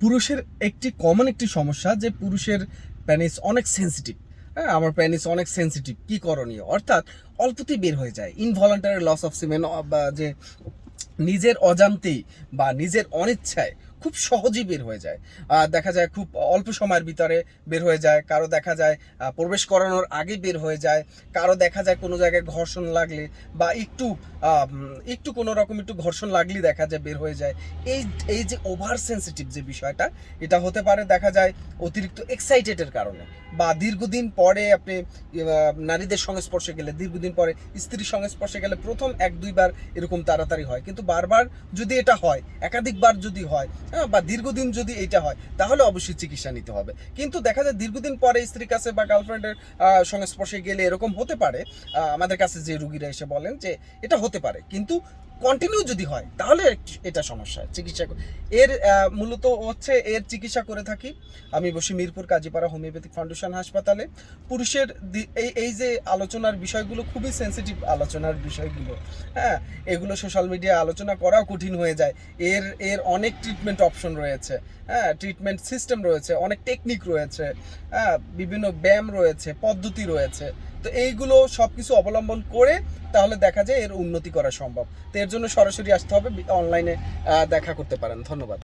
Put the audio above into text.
পুরুষের একটি কমন একটি সমস্যা যে পুরুষের প্যানিস অনেক সেন্সিটিভ হ্যাঁ আমার প্যানিস অনেক সেন্সিটিভ কি করণীয়? অর্থাৎ অল্পতেই বের হয়ে যায়। ইনভলান্টারি লস অফ সিমেন বা যে নিজের অজান্তেই বা নিজের অনিচ্ছায় খুব সহজেই বের হয়ে যায়। দেখা যায় খুব অল্প সময়ের ভিতরে বের হয়ে যায়। কারও দেখা যায় প্রবেশ করানোর আগে বের হয়ে যায়। কারও দেখা যায় কোনো জায়গায় ঘর্ষণ লাগলে বা একটু একটু কোনো রকম একটু ঘর্ষণ লাগলেই দেখা যায় বের হয়ে যায়। এই এই যে ওভার সেন্সিটিভ যে বিষয়টা এটা হতে পারে দেখা যায় অতিরিক্ত এক্সাইটেডের কারণে বা দীর্ঘদিন পরে আপনি নারীদের সংস্পর্শে গেলে দীর্ঘদিন পরে স্ত্রীর সংস্পর্শে গেলে প্রথম এক দুইবার এরকম তাড়াতাড়ি হয়। কিন্তু বারবার যদি এটা হয় একাধিকবার যদি হ্যাঁ, বা দীর্ঘদিন যদি এটা হয়, তাহলে অবশ্যই চিকিৎসা নিতে হবে। কিন্তু দেখা যায় দীর্ঘদিন পরে স্ত্রীর কাছে বা গার্লফ্রেন্ডের সংস্পর্শে গেলে এরকম হতে পারে। আমাদের কাছে যে রুগীরা এসে বলেন যে এটা হতে পারে। কিন্তু কন্টিনিউ যদি হয়, তাহলে এটা সমস্যা, চিকিৎসা এর মূলত হচ্ছে এর চিকিৎসা করে থাকি। আমি বসি মিরপুর কাজীপাড়া হোমিওপ্যাথিক ফাউন্ডেশন হাসপাতালে। পুরুষের এই এই যে আলোচনার বিষয়গুলো, খুবই সেন্সিটিভ আলোচনার বিষয়গুলো হ্যাঁ? এগুলো সোশ্যাল মিডিয়ায় আলোচনা করাও কঠিন হয়ে যায়। এর এর অনেক ট্রিটমেন্ট অপশন রয়েছে হ্যাঁ? ট্রিটমেন্ট সিস্টেম রয়েছে, অনেক টেকনিক রয়েছে হ্যাঁ? বিভিন্ন ব্যায়াম রয়েছে, পদ্ধতি রয়েছে তো এইগুলো সব কিছু অবলম্বন করে তাহলে দেখা যায় এর উন্নতি করা সম্ভব। তো এর জন্য সরাসরি আসতে হবে অনলাইনে দেখা করতে পারেন। ধন্যবাদ।